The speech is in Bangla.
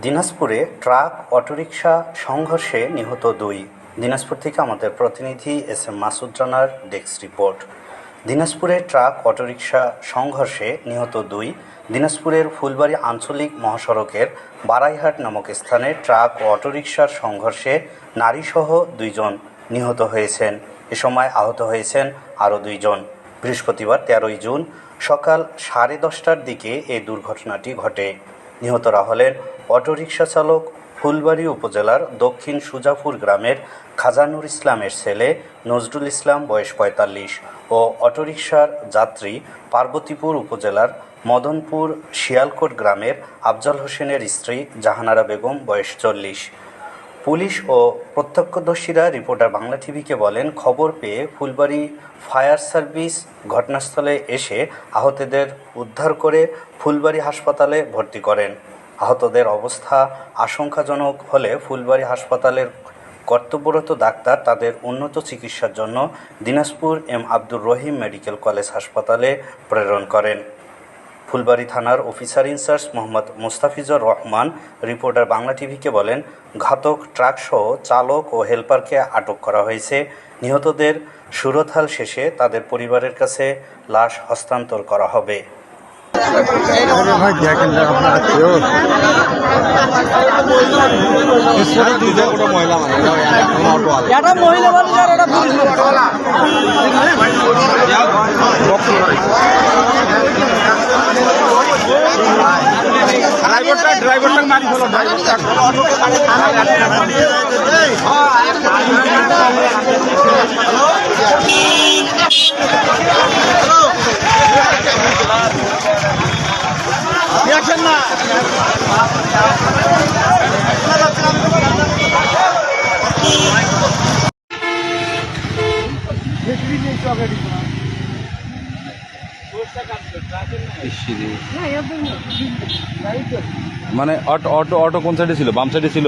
দিনাজপুরে ট্রাক, অটোরিকশা সংঘর্ষে নিহত দুই। দিনাজপুর থেকে আমাদের প্রতিনিধি এস এম মাসুদ রানার ডেস্ক রিপোর্ট। দিনাজপুরে ট্রাক, অটোরিকশা সংঘর্ষে নিহত দুই। দিনাজপুরের ফুলবাড়ী আঞ্চলিক মহাসড়কের বারাইহাট নামক স্থানে ট্রাক ও অটোরিকশার সংঘর্ষে নারীসহ দুইজন নিহত হয়েছেন। এ সময় আহত হয়েছেন আরও দুইজন। বৃহস্পতিবার তেরোই জুন সকাল সাড়ে দশটার দিকে এই দুর্ঘটনাটি ঘটে। নিহতরা হলেন অটোরিকশা চালক ফুলবাড়ি উপজেলার দক্ষিণ সুজাপুর গ্রামের খাজানুর ইসলামের ছেলে নজরুল ইসলাম, বয়স পঁয়তাল্লিশ, ও অটোরিকশার যাত্রী পার্বতীপুর উপজেলার মদনপুর শিয়ালকোট গ্রামের আফজাল হোসেনের স্ত্রী জাহানারা বেগম, বয়স চল্লিশ। পুলিশ ও প্রত্যক্ষদর্শীরা রিপোর্টার বাংলা টিভিকে বলেন, খবর পেয়ে ফুলবাড়ি ফায়ার সার্ভিস ঘটনাস্থলে এসে আহতদের উদ্ধার করে ফুলবাড়ি হাসপাতালে ভর্তি করেন। আহতদের অবস্থা আশঙ্কাজনক হলে ফুলবাড়ি হাসপাতালের কর্তব্যরত ডাক্তার তাদের উন্নত চিকিৎসার জন্য Dinajpur M Abdur Rahim medical college হাসপাতালে প্রেরণ করেন। ফুলবাড়ি থানার officer in-charge Mohammad Mustafizur Rahman, reporter Bangla টিভিকে বলেন, ঘাতক ট্রাকসহ চালক ও হেলপারকে আটক করা হয়েছে। নিহতদের সুরতহাল শেষে তাদের পরিবারের কাছে লাশ হস্তান্তর করা হবে। মহিলা মারি ফেলো মানে অটো অটো অটো কোন সাইডে ছিল? বাম সাইডে ছিল?